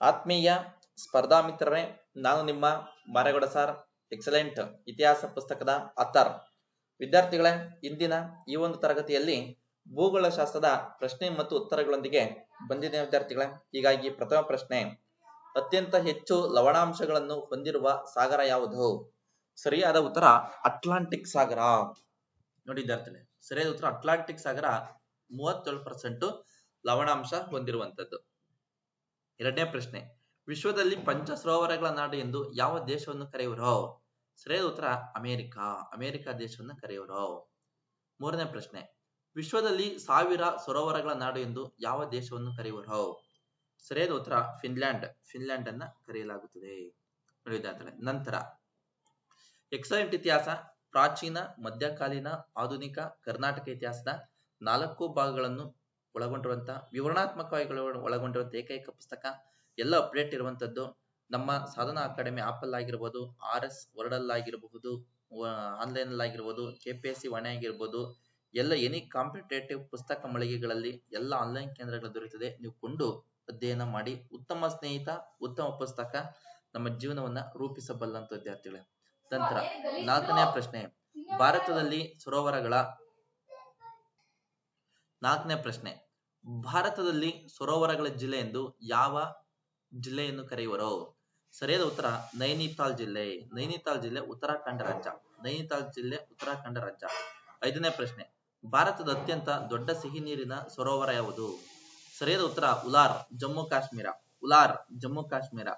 ಆತ್ಮೀಯ ಸ್ಪರ್ಧಾ ಮಿತ್ರರೇ, ನಾನು ನಿಮ್ಮ ಮಾರೇಗೌಡ ಸರ್, ಎಕ್ಸಲೆಂಟ್ ಇತಿಹಾಸ ಪುಸ್ತಕದ ಅತ್ತಾರ್ ವಿದ್ಯಾರ್ಥಿಗಳೇ, ಇಂದಿನ ಈ ಒಂದು ತರಗತಿಯಲ್ಲಿ ಭೂಗೋಳ ಶಾಸ್ತ್ರದ ಪ್ರಶ್ನೆ ಮತ್ತು ಉತ್ತರಗಳೊಂದಿಗೆ ಬಂದಿದೆ ವಿದ್ಯಾರ್ಥಿಗಳೇ. ಹೀಗಾಗಿ ಪ್ರಥಮ ಪ್ರಶ್ನೆ, ಅತ್ಯಂತ ಹೆಚ್ಚು ಲವಣಾಂಶಗಳನ್ನು ಹೊಂದಿರುವ ಸಾಗರ ಯಾವುದು? ಸರಿಯಾದ ಉತ್ತರ, ಅಟ್ಲಾಂಟಿಕ್ ಸಾಗರ. ನೋಡಿ ವಿದ್ಯಾರ್ಥಿಗಳೇ, ಸರಿಯಾದ ಉತ್ತರ, ಅಟ್ಲಾಂಟಿಕ್ ಸಾಗರ ಮೂವತ್ತೇಳು ಪರ್ಸೆಂಟ್ ಲವಣಾಂಶ ಹೊಂದಿರುವಂತದ್ದು ಎರಡನೇ ಪ್ರಶ್ನೆ, ವಿಶ್ವದಲ್ಲಿ ಪಂಚ ಸರೋವರಗಳ ನಾಡು ಎಂದು ಯಾವ ದೇಶವನ್ನು ಕರೆಯುವರು? ಸರಿಯಾದ ಉತ್ತರ, ಅಮೆರಿಕ ಅಮೆರಿಕ ದೇಶವನ್ನು ಕರೆಯುವರು? ಮೂರನೇ ಪ್ರಶ್ನೆ, ವಿಶ್ವದಲ್ಲಿ ಸಾವಿರ ಸರೋವರಗಳ ನಾಡು ಎಂದು ಯಾವ ದೇಶವನ್ನು ಕರೆಯುವರು? ಸರಿಯಾದ ಉತ್ತರ, ಫಿನ್ಲ್ಯಾಂಡ್ ಫಿನ್ಲ್ಯಾಂಡ್ ಅನ್ನ ಕರೆಯಲಾಗುತ್ತದೆ ವಿದ್ಯಾರ್ಥಿಗಳೇ ನಂತರ. ಎಕ್ಸಲೆಂಟ್ ಇತಿಹಾಸ, ಪ್ರಾಚೀನ, ಮಧ್ಯಕಾಲೀನ, ಆಧುನಿಕ, ಕರ್ನಾಟಕ ಇತಿಹಾಸದ ನಾಲ್ಕು ಭಾಗಗಳನ್ನು ಒಳಗೊಂಡಿರುವಂತಹ ವಿವರಣಾತ್ಮಕವಾಗಿ ಒಳಗೊಂಡಿರುವಂತ ಏಕೈಕ ಪುಸ್ತಕ, ಎಲ್ಲ ಅಪ್ಡೇಟ್ ಇರುವಂತದ್ದು ನಮ್ಮ ಸಾಧನ ಅಕಾಡೆಮಿ ಆಪಲ್ ಆಗಿರ್ಬೋದು ಆರ್ ಎಸ್ ವರ್ಡಲ್ ಆಗಿರಬಹುದು ಆನ್ಲೈನ್ ಅಲ್ಲಿ ಆಗಿರ್ಬೋದು K P S C Vani ಆಗಿರ್ಬೋದು, ಎಲ್ಲ ಎನಿ ಕಾಂಪಿಟೇಟಿವ್ ಪುಸ್ತಕ ಮಳಿಗೆಗಳಲ್ಲಿ ಎಲ್ಲ ಆನ್ಲೈನ್ ಕೇಂದ್ರಗಳು ದೊರೆಯುತ್ತದೆ. ನೀವು ಕೊಂಡು ಅಧ್ಯಯನ ಮಾಡಿ ಉತ್ತಮ ಸ್ನೇಹಿತ, ಉತ್ತಮ ಪುಸ್ತಕ ನಮ್ಮ ಜೀವನವನ್ನ ರೂಪಿಸಬಲ್ಲಂತ ವಿದ್ಯಾರ್ಥಿಗಳೇ. ನಂತರ ನಾಲ್ಕನೇ ಪ್ರಶ್ನೆ, ಭಾರತದಲ್ಲಿ ಸರೋವರಗಳ ನಾಲ್ಕನೇ ಪ್ರಶ್ನೆ. ಭಾರತದಲ್ಲಿ ಸರೋವರಗಳ ಜಿಲ್ಲೆ ಎಂದು ಯಾವ ಜಿಲ್ಲೆಯನ್ನು ಕರೆಯುವರು? ಸರಿಯಾದ ಉತ್ತರ ನೈನಿತಾಲ್ ಜಿಲ್ಲೆ. ನೈನಿತಾಲ್ ಜಿಲ್ಲೆ ಉತ್ತರಾಖಂಡ ರಾಜ್ಯ. ನೈನಿತಾಲ್ ಜಿಲ್ಲೆ ಉತ್ತರಾಖಂಡ ರಾಜ್ಯ. ಐದನೇ ಪ್ರಶ್ನೆ. ಭಾರತದ ಅತ್ಯಂತ ದೊಡ್ಡ ಸಿಹಿ ನೀರಿನ ಸರೋವರ ಯಾವುದು? ಸರಿಯಾದ ಉತ್ತರ ಉಲಾರ್, ಜಮ್ಮು ಕಾಶ್ಮೀರ. ಉಲಾರ್, ಜಮ್ಮು ಕಾಶ್ಮೀರ.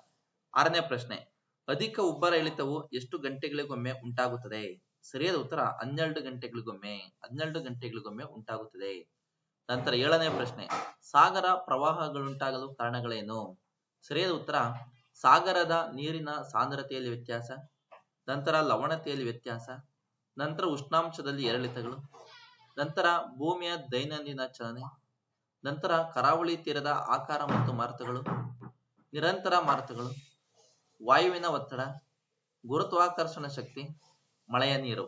ಆರನೇ ಪ್ರಶ್ನೆ. ಅಧಿಕ ಉಬ್ಬರ ಇಳಿತವು ಎಷ್ಟು ಗಂಟೆಗಳಿಗೊಮ್ಮೆ ಉಂಟಾಗುತ್ತದೆ? ಸರಿಯಾದ ಉತ್ತರ ಹನ್ನೆರಡು ಗಂಟೆಗಳಿಗೊಮ್ಮೆ. ಹನ್ನೆರಡು ಗಂಟೆಗಳಿಗೊಮ್ಮೆ ಉಂಟಾಗುತ್ತದೆ. ನಂತರ ಏಳನೇ ಪ್ರಶ್ನೆ, ಸಾಗರ ಪ್ರವಾಹಗಳುಂಟಾಗಲು ಕಾರಣಗಳೇನು? ಸರಿಯಾದ ಉತ್ತರ, ಸಾಗರದ ನೀರಿನ ಸಾಂದ್ರತೆಯಲ್ಲಿ ವ್ಯತ್ಯಾಸ, ನಂತರ ಲವಣತೆಯಲ್ಲಿ ವ್ಯತ್ಯಾಸ, ನಂತರ ಉಷ್ಣಾಂಶದಲ್ಲಿ ಏರಿಳಿತಗಳು, ನಂತರ ಭೂಮಿಯ ದೈನಂದಿನ ಚಲನೆ, ನಂತರ ಕರಾವಳಿ ತೀರದ ಆಕಾರ ಮತ್ತು ಮಾರುತಗಳು, ನಿರಂತರ ಮಾರುತಗಳು, ವಾಯುವಿನ ಒತ್ತಡ, ಗುರುತ್ವಾಕರ್ಷಣ ಶಕ್ತಿ, ಮಳೆಯ ನೀರು.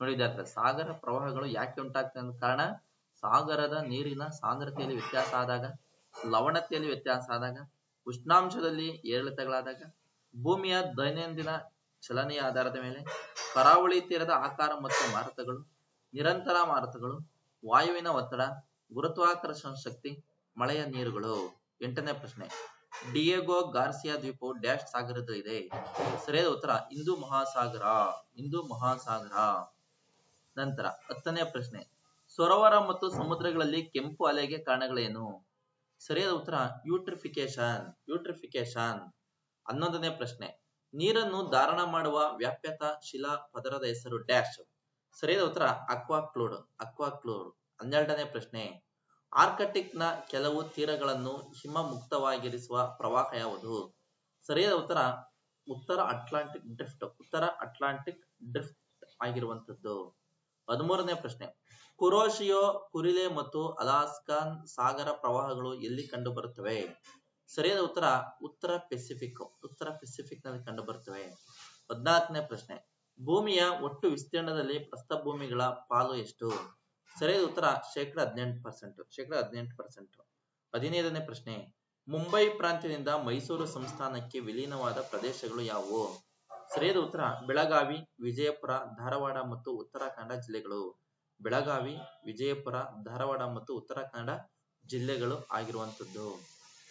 ನೋಡಿ ವಿದ್ಯಾರ್ಥಿ ಸಾಗರ ಪ್ರವಾಹಗಳು ಯಾಕೆ ಉಂಟಾಗ್ತದೆ ಕಾರಣ ಸಾಗರದ ನೀರಿನ ಸಾಂದ್ರತೆಯಲ್ಲಿ ವ್ಯತ್ಯಾಸ ಆದಾಗ, ಲವಣತೆಯಲ್ಲಿ ವ್ಯತ್ಯಾಸ ಆದಾಗ, ಉಷ್ಣಾಂಶದಲ್ಲಿ ಏರಿಳಿತಗಳಾದಾಗ, ಭೂಮಿಯ ದೈನಂದಿನ ಚಲನೆಯ ಆಧಾರದ ಮೇಲೆ ಕರಾವಳಿ ತೀರದ ಆಕಾರ ಮತ್ತು ಮಾರುತಗಳು, ನಿರಂತರ ಮಾರುತಗಳು, ವಾಯುವಿನ ಒತ್ತಡ, ಗುರುತ್ವಾಕರ್ಷಣ ಶಕ್ತಿ, ಮಳೆಯ ನೀರುಗಳು. ಎಂಟನೇ ಪ್ರಶ್ನೆ. ಡಿಯೇಗೋ ಗಾರ್ಸಿಯಾ ದ್ವೀಪವು ಡ್ಯಾಶ್ ಸಾಗರದ ಇದೆ. ಸರಿಯಾದ ಉತ್ತರ ಹಿಂದೂ ಮಹಾಸಾಗರ. ಹಿಂದೂ ಮಹಾಸಾಗರ. ನಂತರ ಹತ್ತನೇ ಪ್ರಶ್ನೆ. ಸರೋವರ ಮತ್ತು ಸಮುದ್ರಗಳಲ್ಲಿ ಕೆಂಪು ಅಲೆಗೆ ಕಾರಣಗಳೇನು? ಸರಿಯಾದ ಉತ್ತರ ಯೂಟ್ರಿಫಿಕೇಶನ್ ಯೂಟ್ರಿಫಿಕೇಶನ್ ಹನ್ನೊಂದನೇ ಪ್ರಶ್ನೆ. ನೀರನ್ನು ಧಾರಣ ಮಾಡುವ ವ್ಯಾಪ್ಯತ ಶಿಲಾ ಪದರದ ಹೆಸರು ಡ್ಯಾಶ್. ಸರಿಯಾದ ಉತ್ತರ ಅಕ್ವಾಕ್ಲೋಡ್ ಅಕ್ವಾಕ್ಲೋಡ್ ಹನ್ನೆರಡನೇ ಪ್ರಶ್ನೆ. ಆರ್ಕಟಿಕ್ನ ಕೆಲವು ತೀರಗಳನ್ನು ಹಿಮ ಮುಕ್ತವಾಗಿರಿಸುವ ಪ್ರವಾಹ ಯಾವುದು? ಸರಿಯಾದ ಉತ್ತರ ಉತ್ತರ ಅಟ್ಲಾಂಟಿಕ್ ಡ್ರಿಫ್ಟ್, ಉತ್ತರ ಅಟ್ಲಾಂಟಿಕ್ ಡ್ರಿಫ್ಟ್ ಆಗಿರುವಂತದ್ದು ಹದಿಮೂರನೇ ಪ್ರಶ್ನೆ. ಕುರೋಶಿಯೋ ಕುರಿಲೆ ಮತ್ತು ಅಲಾಸ್ಕಾನ್ ಸಾಗರ ಪ್ರವಾಹಗಳು ಎಲ್ಲಿ ಕಂಡು ಬರುತ್ತವೆ ಸರಿಯಾದ ಉತ್ತರ ಉತ್ತರ ಪೆಸಿಫಿಕ್ ಉತ್ತರ ಪೆಸಿಫಿಕ್ನಲ್ಲಿ ಕಂಡು ಬರುತ್ತವೆ ಹದಿನಾಲ್ಕನೇ ಪ್ರಶ್ನೆ. ಭೂಮಿಯ ಒಟ್ಟು ವಿಸ್ತೀರ್ಣದಲ್ಲಿ ಪ್ರಸ್ಥಭೂಮಿಗಳ ಪಾಲು ಎಷ್ಟು? ಸರಿಯಾದ ಉತ್ತರ ಶೇಕಡ ಹದಿನೆಂಟು ಪರ್ಸೆಂಟ್, ಶೇಕಡ ಹದಿನೆಂಟು ಪರ್ಸೆಂಟ್. ಹದಿನೈದನೇ ಪ್ರಶ್ನೆ. ಮುಂಬೈ ಪ್ರಾಂತ್ಯದಿಂದ ಮೈಸೂರು ಸಂಸ್ಥಾನಕ್ಕೆ ವಿಲೀನವಾದ ಪ್ರದೇಶಗಳು ಯಾವುವು? ಸರಿಯಾದ ಉತ್ತರ ಬೆಳಗಾವಿ, ವಿಜಯಪುರ, ಧಾರವಾಡ ಮತ್ತು ಉತ್ತರಾಖಂಡ ಜಿಲ್ಲೆಗಳು. ಬೆಳಗಾವಿ, ವಿಜಯಪುರ, ಧಾರವಾಡ ಮತ್ತು ಉತ್ತರಾಖಂಡ ಜಿಲ್ಲೆಗಳು ಆಗಿರುವಂತದ್ದು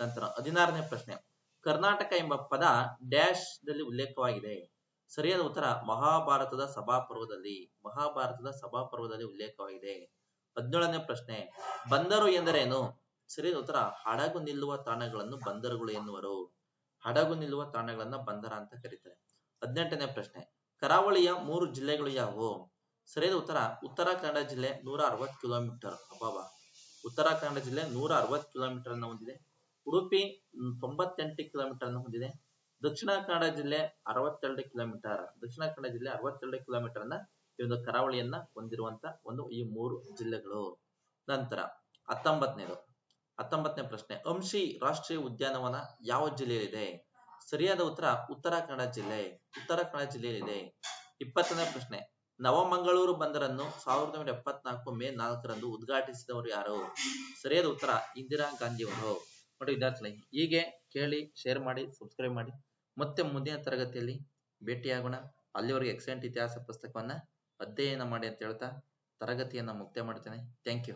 ನಂತರ ಹದಿನಾರನೇ ಪ್ರಶ್ನೆ. ಕರ್ನಾಟಕ ಎಂಬ ಪದ ಡ್ಯಾಶ್ ದಲ್ಲಿ ಉಲ್ಲೇಖವಾಗಿದೆ. ಸರಿಯಾದ ಉತ್ತರ ಮಹಾಭಾರತದ ಸಭಾಪರ್ವದಲ್ಲಿ ಮಹಾಭಾರತದ ಸಭಾಪರ್ವದಲ್ಲಿ ಉಲ್ಲೇಖವಾಗಿದೆ. ಹದಿನೇಳನೇ ಪ್ರಶ್ನೆ. ಬಂದರು ಎಂದರೇನು? ಸರಿಯಾದ ಉತ್ತರ ಹಡಗು ನಿಲ್ಲುವ ತಾಣಗಳನ್ನು ಬಂದರುಗಳು ಎನ್ನುವರು. ಹಡಗು ನಿಲ್ಲುವ ತಾಣಗಳನ್ನ ಬಂದರ ಅಂತ ಕರೀತಾರೆ. ಹದಿನೆಂಟನೇ ಪ್ರಶ್ನೆ. ಕರಾವಳಿಯ ಮೂರು ಜಿಲ್ಲೆಗಳು ಯಾವುವು? ಸರಿಯಾದ ಉತ್ತರ, ಉತ್ತರಾಖಂಡ ಜಿಲ್ಲೆ ನೂರ ಅರವತ್ತು ಕಿಲೋಮೀಟರ್. ಅಬ್ಬಾಬಾ ಕನ್ನಡ ಜಿಲ್ಲೆ ನೂರ ಅರವತ್ತು ಕಿಲೋಮೀಟರ್ ಅನ್ನು ಹೊಂದಿದೆ. ಉಡುಪಿ ತೊಂಬತ್ತೆಂಟು ಕಿಲೋಮೀಟರ್ ಅನ್ನು ಹೊಂದಿದೆ. ದಕ್ಷಿಣ ಕನ್ನಡ ಜಿಲ್ಲೆ ಅರವತ್ತೆರಡು ಕಿಲೋಮೀಟರ್. ದಕ್ಷಿಣ ಕನ್ನಡ ಜಿಲ್ಲೆ ಅರವತ್ತೆರಡು ಕಿಲೋಮೀಟರ್ ಅನ್ನ ಈ ಒಂದು ಕರಾವಳಿಯನ್ನ ಹೊಂದಿರುವಂತ ಒಂದು ಈ ಮೂರು ಜಿಲ್ಲೆಗಳು. ನಂತರ ಹತ್ತೊಂಬತ್ತನೇದು. ಹತ್ತೊಂಬತ್ತನೇ ಪ್ರಶ್ನೆ. ಅಂಶಿ ರಾಷ್ಟ್ರೀಯ ಉದ್ಯಾನವನ ಯಾವ ಜಿಲ್ಲೆಯಲ್ಲಿದೆ? ಸರಿಯಾದ ಉತ್ತರ ಉತ್ತರ ಕನ್ನಡ ಜಿಲ್ಲೆ ಉತ್ತರ ಕನ್ನಡ ಜಿಲ್ಲೆಯಲ್ಲಿದೆ. ಇಪ್ಪತ್ತನೇ ಪ್ರಶ್ನೆ. ನವಮಂಗಳೂರು ಬಂದರನ್ನು ಸಾವಿರದ ಒಂಬೈನೂರ ಎಪ್ಪತ್ನಾಲ್ಕು ಮೇ ನಾಲ್ಕರಂದು ಉದ್ಘಾಟಿಸಿದವರು ಯಾರು? ಸರಿಯಾದ ಉತ್ತರ ಇಂದಿರಾ ಗಾಂಧಿ ಅವರು ನೋಡಿ ವಿದ್ಯಾರ್ಥಿಗಳೇ, ಹೀಗೆ ಕೇಳಿ ಶೇರ್ ಮಾಡಿ ಸಬ್ಸ್ಕ್ರೈಬ್ ಮಾಡಿ. ಮತ್ತೆ ಮುಂದಿನ ತರಗತಿಯಲ್ಲಿ ಭೇಟಿಯಾಗೋಣ. ಅಲ್ಲಿವರೆಗೆ ಎಕ್ಸಲೆಂಟ್ ಇತಿಹಾಸ ಪುಸ್ತಕವನ್ನ ಅಧ್ಯಯನ ಮಾಡಿ ಅಂತ ಹೇಳ್ತಾ ತರಗತಿಯನ್ನ ಮುಕ್ತಾಯ ಮಾಡ್ತೇನೆ. Thank you